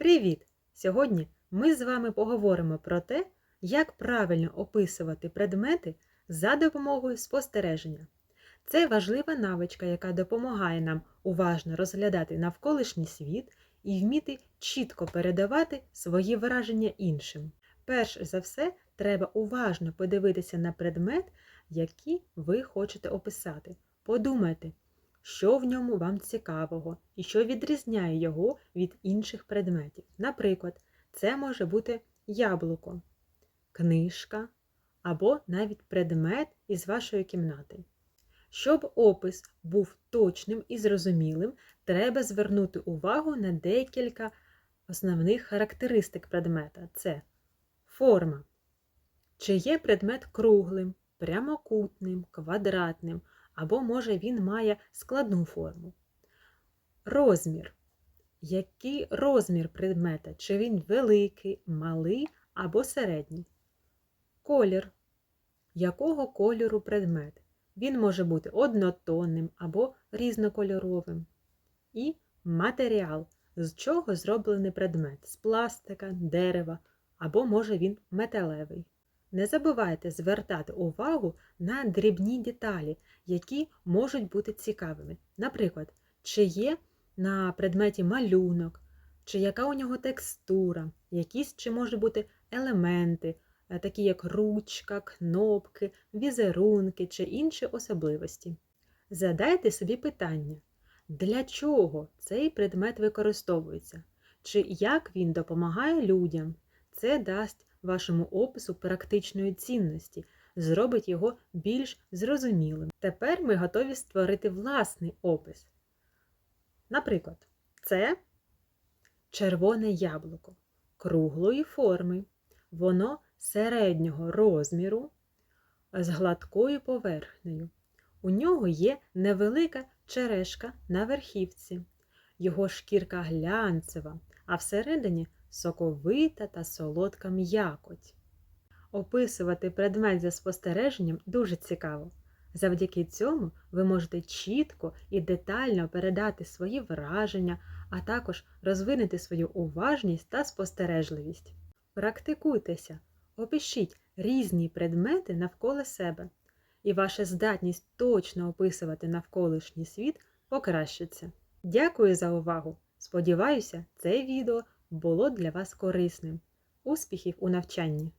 Привіт! Сьогодні ми з вами поговоримо про те, як правильно описувати предмети за допомогою спостереження. Це важлива навичка, яка допомагає нам уважно розглядати навколишній світ і вміти чітко передавати свої враження іншим. Перш за все, треба уважно подивитися на предмет, який ви хочете описати. Подумайте, що в ньому вам цікавого і що відрізняє його від інших предметів. Наприклад, це може бути яблуко, книжка або навіть предмет із вашої кімнати. Щоб опис був точним і зрозумілим, треба звернути увагу на декілька основних характеристик предмета. Це форма. Чи є предмет круглим, прямокутним, квадратним, або може він має складну форму. Розмір. Який розмір предмета? Чи він великий, малий або середній? Колір. Якого кольору предмет? Він може бути однотонним або різнокольоровим. І матеріал, з чого зроблений предмет з пластика, дерева, або може він металевий. Не забувайте звертати увагу на дрібні деталі, які можуть бути цікавими. Наприклад, чи є на предметі малюнок, чи яка у нього текстура, якісь чи може бути елементи, е, такі як ручка, кнопки, візерунки чи інші особливості. Задайте собі питання, для чого цей предмет використовується, чи як він допомагає людям. Це дасть вашому опису практичної цінності, зробить його більш зрозумілим. Тепер ми готові створити власний опис. Наприклад, це червоне яблуко круглої форми. Воно середнього розміру з гладкою поверхнею. У нього є невелика черешка на верхівці. Його шкірка глянцева, а всередині соковита та солодка м'якоть. Описувати предмет за спостереженням дуже цікаво. Завдяки цьому ви можете чітко і детально передати свої враження, а також розвинути свою уважність та спостережливість. Практикуйтеся, опишіть різні предмети навколо себе, і ваша здатність точно описувати навколишній світ покращиться. Дякую за увагу! Сподіваюся, це відео було для вас корисним. Успіхів у навчанні!